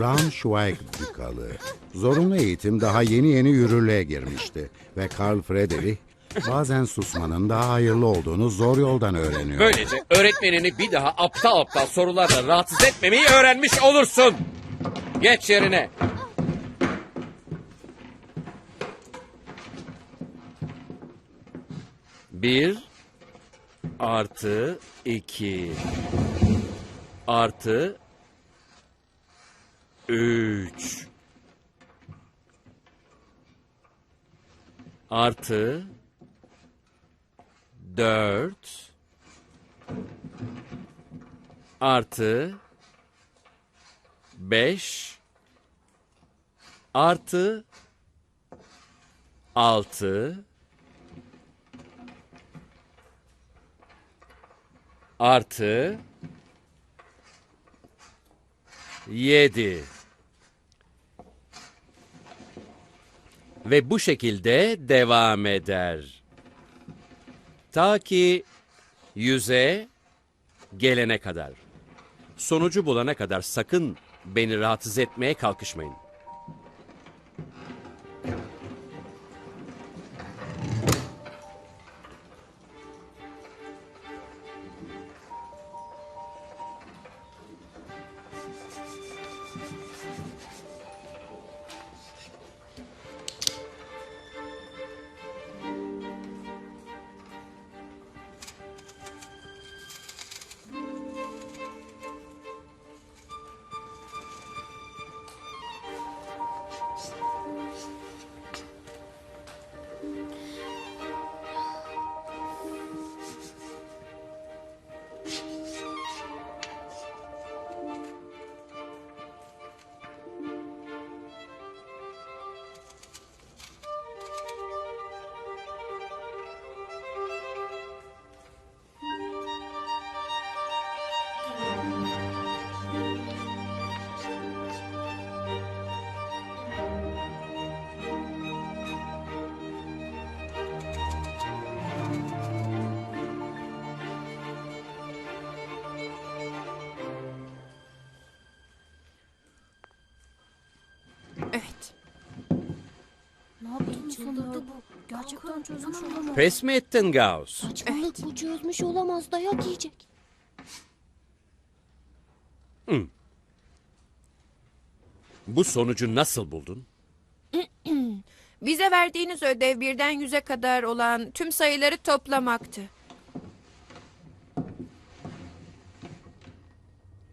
Braunschweig-Dikalı. Zorunlu eğitim daha yeni yeni yürürlüğe girmişti. Ve Karl Friedrich bazen susmanın daha hayırlı olduğunu zor yoldan öğreniyor. Böylece öğretmenini bir daha aptal aptal sorularla rahatsız etmemeyi öğrenmiş olursun. Geç yerine. Bir artı iki artı üç. Artı dört. Artı 5 artı 6 artı 7 ve bu şekilde devam eder. Ta ki yüze gelene kadar. Sonucu bulana kadar sakın beni rahatsız etmeye kalkışmayın. Ne yaptığını sanıyordu bu? Gerçekten çözmüş olamaz. Pes mi ettin Gauss? Saçmalık bu çözmüş olamaz. Dayak yiyecek. Bu sonucu nasıl buldun? Bize verdiğiniz ödev birden yüze kadar olan tüm sayıları toplamaktı.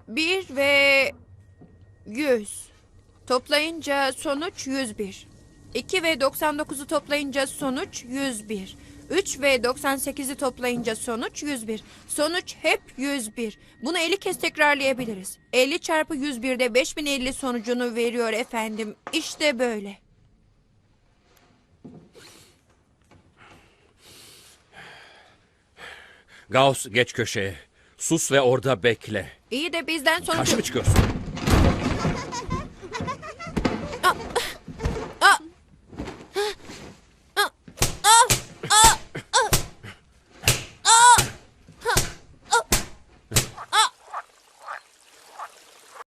Bir ve yüz. Toplayınca sonuç 101. 2 ve 99'u toplayınca sonuç 101. 3 ve 98'i toplayınca sonuç 101. Sonuç hep 101. Bunu 50 kez tekrarlayabiliriz. 50 çarpı 101 de 5050 sonucunu veriyor efendim. İşte böyle. Gauss geç köşeye. Sus ve orada bekle. İyi de bizden sonucu... Karşı mı çıkıyorsun?